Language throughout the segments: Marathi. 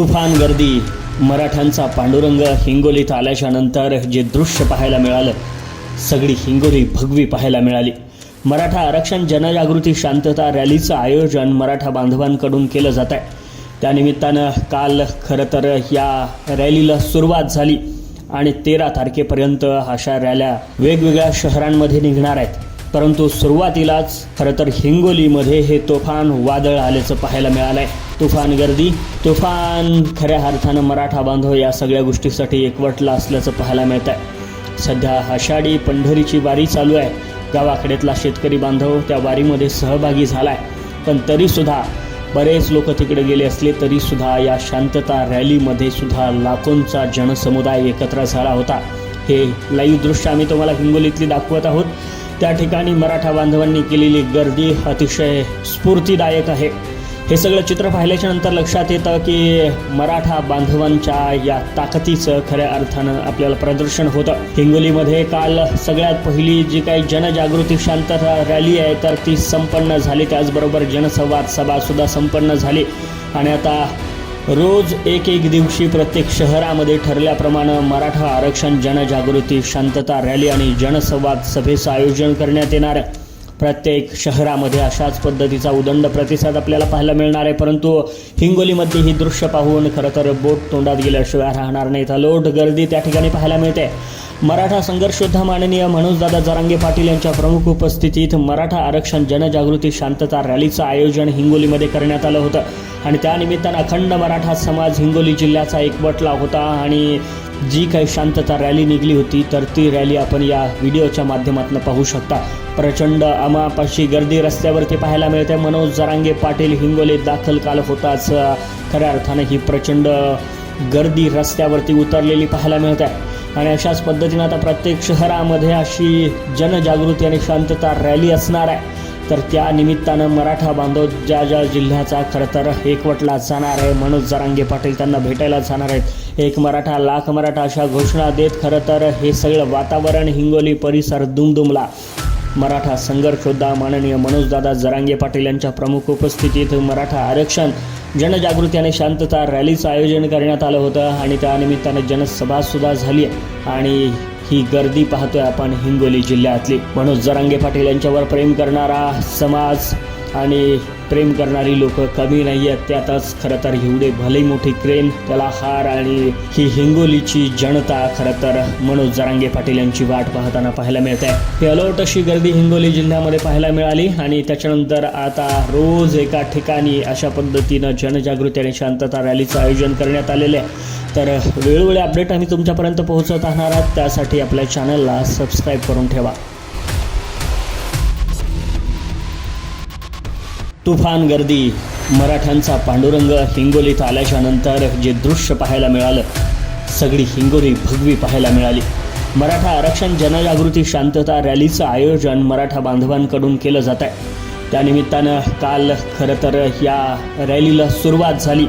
तुफान गर्दी मराठ्यांचा पांडुरंग हिंगोलीत आल्याच्यानंतर जे दृश्य पाहायला मिळालं सगळी हिंगोली भगवी पाहायला मिळाली. मराठा आरक्षण जनजागृती शांतता रॅलीचं आयोजन मराठा बांधवांकडून केलं जात आहे त्यानिमित्तानं काल खरं तर या रॅलीला सुरुवात झाली आणि तेरा तारखेपर्यंत अशा रॅल्या वेगवेगळ्या शहरांमध्ये निघणार आहेत. परंतु सुरुवातीलाच खरं तर हिंगोलीमध्ये हे तोफान वादळ आल्याचं पाहायला मिळालं आहे तुफान गर्दी तुफान खऱ्या अर्थानं मराठा बांधव या सगळ्या गोष्टीसाठी एकवटला असल्याचं पाहायला मिळत आहे सध्या आषाढी पंढरीची वारी चालू आहे. गावाकडेतला शेतकरी बांधव त्या वारीमध्ये सहभागी झाला आहे पण तरीसुद्धा बरेच लोक तिकडे गेले असले तरीसुद्धा या शांतता रॅलीमध्ये सुद्धा लाखोंचा जनसमुदाय एकत्र झाला होता. हे लाईव्ह दृश्य आम्ही तुम्हाला हिंगोलीतली दाखवत आहोत. त्या ठिकाणी मराठा बांधवांनी केलेली गर्दी अतिशय स्फूर्तीदायक आहे. हे सगळं चित्र पाहिल्याच्या नंतर लक्षात येतं की मराठा बांधवांच्या या ताकदीचं खऱ्या अर्थानं आपल्याला प्रदर्शन होतं. हिंगोलीमध्ये काल सगळ्यात पहिली जी काही जनजागृती शांतता रॅली आहे तर ती संपन्न झाली. त्याचबरोबर जनसंवाद सभासुद्धा संपन्न झाली. आणि आता रोज एक एक दिवशी प्रत्येक शहरामध्ये ठरल्याप्रमाणे मराठा आरक्षण जनजागृती शांतता रॅली आणि जनसंवाद सभेचं आयोजन करण्यात येणार आहे. प्रत्येक शहरामध्ये अशाच पद्धतीचा उदंड प्रतिसाद आपल्याला पाहायला मिळणार आहे. परंतु हिंगोलीमध्ये ही दृश्य पाहून खरं तर बोट तोंडात गेल्याशिवाय राहणार नाहीत लोट गर्दी त्या ठिकाणी पाहायला मिळते. मराठा संघर्षोद्धा माननीय मनोजदादा जरांगे पाटील यांच्या प्रमुख उपस्थितीत मराठा आरक्षण जनजागृती शांतता रॅलीचं आयोजन हिंगोलीमध्ये करण्यात आलं होतं. आणि त्यानिमित्तानं अखंड मराठा समाज हिंगोली जिल्ह्याचा एकवटला होता आणि जी काही शांतता रॅली निघली होती तर ती रॅली आपण या व्हिडिओच्या माध्यमातून पाहू शकता. प्रचंड अमापाशी गर्दी रस्त्यावरती पाहायला मिळते. मनोज जरांगे पाटील हिंगोलीत दाखल काल होताच. खऱ्या अर्थानं ही प्रचंड गर्दी रस्त्यावरती उतरलेली पाहायला मिळते. आणि अशाच पद्धतीनं आता प्रत्येक शहरामध्ये अशी जनजागृती आणि शांतता रॅली असणार आहे. तर त्या निमित्तानं मराठा बांधव ज्या ज्या जिल्ह्याचा खरं तर एकवटला जाणार आहे मनोज जरांगे पाटील त्यांना भेटायला जाणार आहेत. एक मराठा लाख मराठा अशा घोषणा देत खरं तर हे सगळं वातावरण हिंगोली परिसर दुमदुमला. मराठा संघर्ष योद्धा माननीय मनोजदादा जरांगे पाटील यांच्या प्रमुख उपस्थितीत मराठा आरक्षण जनजागृती आणि शांतता रॅलीचं आयोजन करण्यात आलं होतं आणि त्यानिमित्तानं जनसभासुद्धा झाली आणि ही गर्दी पाहतोय आपण हिंगोली जिल्ह्यातली. मनोज जरांगे पाटील यांच्यावर प्रेम करणारा समाज आणि प्रेम करणारी लोक कमी नाही आहेत त्यातच खरं तर एवढे भले मोठी क्रेन त्याला हार आणि ही हिंगोलीची जनता खरं तर मनोज जरांगे पाटील यांची वाट पाहताना पाहायला मिळते. ही अलर्ट अशी गर्दी हिंगोली जिल्ह्यामध्ये पाहायला मिळाली आणि त्याच्यानंतर आता रोज एका ठिकाणी अशा पद्धतीनं जनजागृती आणि शांतता रॅलीचं आयोजन करण्यात आलेलं आहे. तर वेळोवेळी अपडेट आम्ही तुमच्यापर्यंत पोहोचवत राहणार आहात. त्यासाठी आपल्या चॅनलला सबस्क्राईब करून ठेवा. तुफान गर्दी मराठ्यांचा पांडुरंग हिंगोलीत आल्याच्यानंतर जे दृश्य पाहायला मिळालं सगळी हिंगोली भगवी पाहायला मिळाली. मराठा आरक्षण जनजागृती शांतता रॅलीचं आयोजन मराठा बांधवांकडून केलं जात आहे त्यानिमित्तानं काल खरं तर या रॅलीला सुरुवात झाली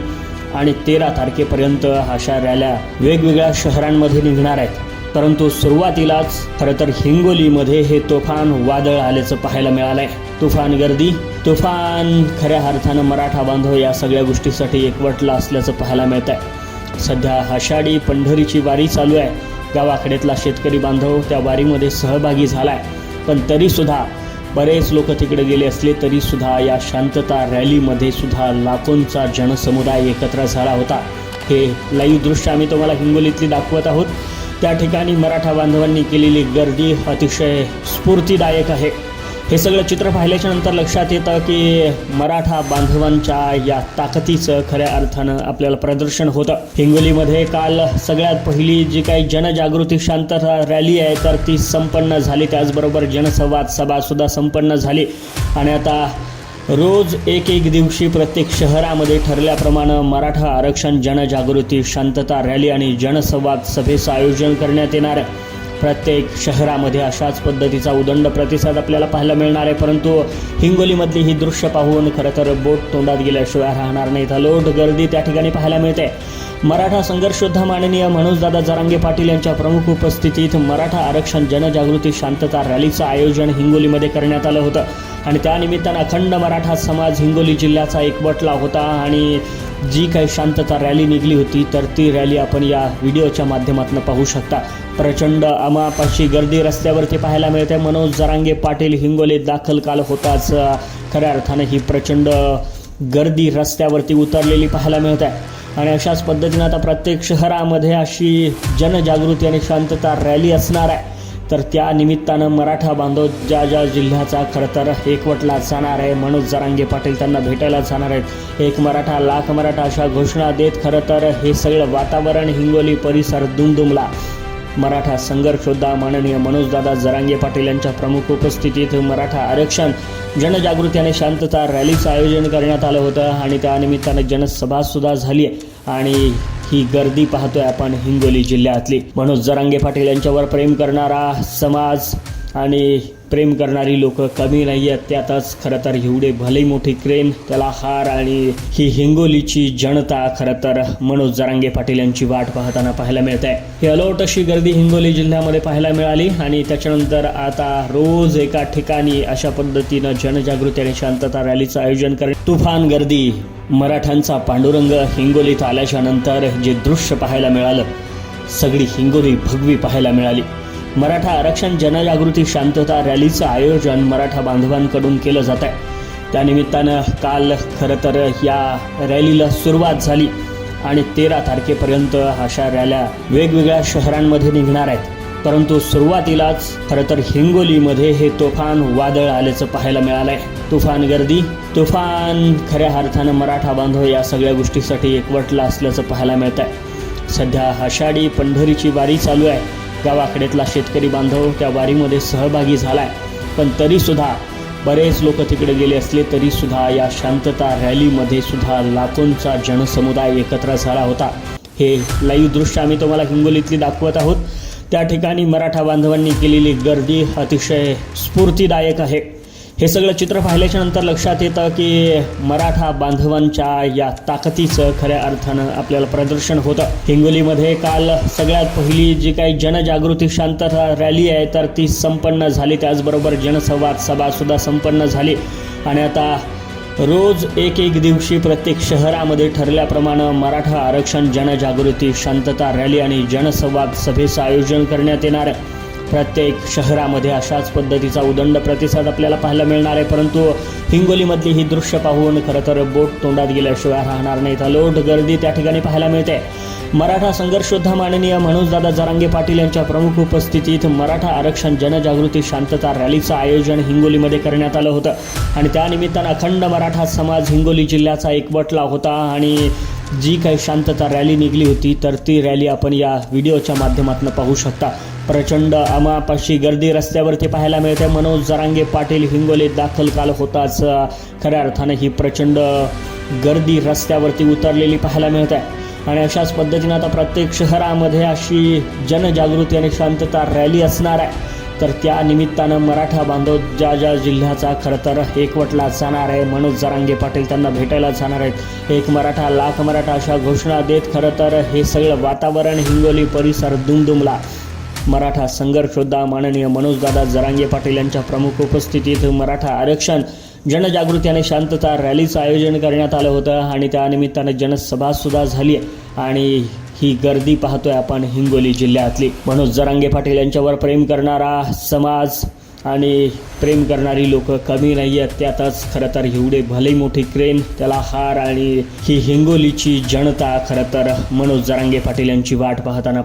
आणि तेरा तारखेपर्यंत अशा रॅल्या वेगवेगळ्या शहरांमध्ये निघणार आहेत. परंतु सुरुवातीलाच खरं तर हिंगोलीमध्ये हे तुफान वादळ आल्याचं पाहायला मिळालं आहे तुफान गर्दी तुफान खऱ्या अर्थानं मराठा बांधव या सगळ्या गोष्टीसाठी एकवटला असल्याचं पाहायला मिळत आहे सध्या आषाढी पंढरीची वारी चालू आहे. गावाकडेतला शेतकरी बांधव त्या वारीमध्ये सहभागी झाला आहे पण तरीसुद्धा बरेच लोक तिकडे गेले असले तरीसुद्धा या शांतता रॅलीमध्ये सुद्धा लाखोंचा जनसमुदाय एकत्र झाला होता. हे लाईव्ह दृश्य आम्ही तुम्हाला हिंगोलीतली दाखवत आहोत. त्या ठिकाणी मराठा बांधवांनी केलेली गर्दी अतिशय स्फूर्तीदायक आहे. हे सगळं चित्र पाहिल्याच्या नंतर लक्षात येतं की मराठा बांधवांच्या या ताकदीचं खऱ्या अर्थानं आपल्याला प्रदर्शन होतं. हिंगोलीमध्ये काल सगळ्यात पहिली जी काही जनजागृती शांतता रॅली आहे तर ती संपन्न झाली. त्याचबरोबर जनसंवाद सभासुद्धा संपन्न झाली. आणि आता रोज एक एक दिवशी प्रत्येक शहरामध्ये ठरल्याप्रमाणे मराठा आरक्षण जनजागृती शांतता रॅली आणि जनसंवाद सभेचं आयोजन करण्यात येणार आहे. प्रत्येक शहरामध्ये अशाच पद्धतीचा उदंड प्रतिसाद आपल्याला पाहायला मिळणार आहे. परंतु हिंगोलीमधली ही दृश्य पाहून खरं तर बोट तोंडात गेल्याशिवाय राहणार नाहीत लोट गर्दी त्या ठिकाणी पाहायला मिळते. मराठा संघर्षोद्धा माननीय मनोजदादा जरांगे पाटील यांच्या प्रमुख उपस्थितीत मराठा आरक्षण जनजागृती शांतता रॅलीचं आयोजन हिंगोलीमध्ये करण्यात आलं होतं. आणि त्यानिमित्तानं अखंड मराठा समाज हिंगोली जिल्ह्याचा एकवटला होता आणि जी काही शांतता रॅली निघली होती तर ती रॅली आपण या व्हिडिओच्या माध्यमातून पाहू शकता. प्रचंड अमापाशी गर्दी रस्त्यावरती पाहायला मिळते. मनोज जरांगे पाटील हिंगोली दाखल काल होताच. खऱ्या अर्थानं ही प्रचंड गर्दी रस्त्यावरती उतरलेली पाहायला मिळत. आहे आणि अशाच पद्धतीनं आता प्रत्येक शहरामध्ये अशी जनजागृती आणि शांतता रॅली असणार आहे. तर त्या निमित्तानं मराठा बांधव ज्या ज्या जिल्ह्याचा खरं तर एकवटला जाणार आहे मनोज जरांगे पाटील त्यांना भेटायला जाणार आहेत. एक मराठा लाख मराठा अशा घोषणा देत खरं तर हे सगळं वातावरण हिंगोली परिसर दुमदुमला. मराठा संघर्षोद्धा माननीय मनोजदादा जरांगे पाटील यांच्या प्रमुख उपस्थितीत मराठा आरक्षण जनजागृती आणि शांतता रॅलीचं आयोजन करण्यात आलं होतं आणि त्यानिमित्तानं जनसभासुद्धा झाली आणि ही गर्दी पाहतोय आपण हिंगोली जिल्ह्यातली. मनोज जरांगे पाटील यांच्यावर प्रेम करणारा समाज आणि प्रेम करणारी लोक कमी नाही आहेत त्यातच खरं तर एवढे भले मोठी क्रेन त्याला हार आणि ही हिंगोलीची जनता खरं तर मनोज जरांगे पाटील यांची वाट पाहताना पाहायला मिळत आहे ही अलोट अशी गर्दी हिंगोली जिल्ह्यामध्ये पाहायला मिळाली आणि त्याच्यानंतर आता रोज एका ठिकाणी अशा पद्धतीनं जनजागृती आणि शांतता रॅलीचं आयोजन करणे तुफान गर्दी मराठ्यांचा पांडुरंग हिंगोलीत आल्याच्यानंतर जे दृश्य पाहायला मिळालं सगळी हिंगोली भगवी पाहायला मिळाली. मराठा आरक्षण जनजागृती शांतता रॅलीचं आयोजन मराठा बांधवांकडून केलं जात आहे त्यानिमित्तानं काल खरं तर या रॅलीला सुरुवात झाली आणि तेरा तारखेपर्यंत अशा रॅल्या वेगवेगळ्या शहरांमध्ये निघणार आहेत. परंतु सुरुवातीलाच खरं तर हिंगोलीमध्ये हे तुफान वादळ आल्याचं पाहायला मिळालं आहे तुफान गर्दी तुफान खऱ्या अर्थानं मराठा बांधव या सगळ्या गोष्टीसाठी एकवटला असल्याचं पाहायला मिळत आहे सध्या आषाढी पंढरीची वारी चालू आहे. गावाकडेतला शेतकरी बांधव त्या वारीमध्ये सहभागी झाला आहे पण तरीसुद्धा बरेच लोक तिकडे गेले असले तरीसुद्धा या शांतता रॅलीमध्ये सुद्धा लाखोंचा जनसमुदाय एकत्र झाला होता. हे लाईव्ह दृश्य आम्ही तुम्हाला हिंगोलीतली दाखवत आहोत. त्या ठिकाणी मराठा बांधवांनी केलेली गर्दी अतिशय स्फूर्तीदायक आहे. हे सगळं चित्र पाहिल्याच्या नंतर लक्षात येतं की मराठा बांधवांच्या या ताकदीचं खऱ्या अर्थानं आपल्याला प्रदर्शन होतं. हिंगोलीमध्ये काल सगळ्यात पहिली जी काही जनजागृती शांतता रॅली आहे तर ती संपन्न झाली. त्याचबरोबर जनसंवाद सभासुद्धा संपन्न झाली. आणि आता रोज एक एक दिवशी प्रत्येक शहरामध्ये ठरल्याप्रमाणे मराठा आरक्षण जनजागृती शांतता रॅली आणि जनसंवाद सभेचं आयोजन करण्यात येणार आहे. प्रत्येक शहरामध्ये अशाच पद्धतीचा उदंड प्रतिसाद आपल्याला पाहायला मिळणार आहे. परंतु हिंगोलीमधली ही दृश्य पाहून खरं तर बोट तोंडात गेल्याशिवाय राहणार नाहीत अलोट गर्दी त्या ठिकाणी पाहायला मिळते. मराठा संघर्षोद्धा माननीय मनोजदादा जरांगे पाटील यांच्या प्रमुख उपस्थितीत मराठा आरक्षण जनजागृती शांतता रॅलीचं आयोजन हिंगोलीमध्ये करण्यात आलं होतं. आणि त्यानिमित्तानं अखंड मराठा समाज हिंगोली जिल्ह्याचा एकवटला होता आणि जी काही शांतता रॅली निघली होती तर ती रॅली आपण या व्हिडिओच्या माध्यमातून पाहू शकता. प्रचंड अमापाशी गर्दी रस्त्यावरती पाहायला मिळते. मनोज जरांगे पाटील हिंगोलीत दाखल काल होताच. खऱ्या अर्थानं ही प्रचंड गर्दी रस्त्यावरती उतरलेली पाहायला मिळत. आहे आणि अशाच पद्धतीनं आता प्रत्येक शहरामध्ये अशी जनजागृती आणि शांतता रॅली असणार आहे. तर त्या निमित्तानं मराठा बांधव ज्या ज्या जिल्ह्याचा खरं तर एकवटला जाणार आहे मनोज जरांगे पाटील त्यांना भेटायला जाणार आहेत. एक मराठा लाख मराठा अशा घोषणा देत खरं तर हे सगळं वातावरण हिंगोली परिसर दुमदुमला. मराठा संघर्षोद्धा माननीय मनोजदादा जरांगे पाटील यांच्या प्रमुख उपस्थितीत मराठा आरक्षण जनजागृती आणि शांतता रॅलीचं आयोजन करण्यात आलं होतं आणि त्यानिमित्तानं जनसभासुद्धा झाली आणि ही गर्दी पाहतोय आपण हिंगोली जिल्ह्यातली. मनोज जरांगे पाटील यांच्यावर प्रेम करणारा समाज आणि प्रेम करणारी लोक कमी नाही आहेत. त्यातच खरं तर एवढे भले मोठी क्रेन त्याला हार आणि ही हिंगोलीची जनता खरं तर मनोज जरांगे पाटील यांची वाट पाहताना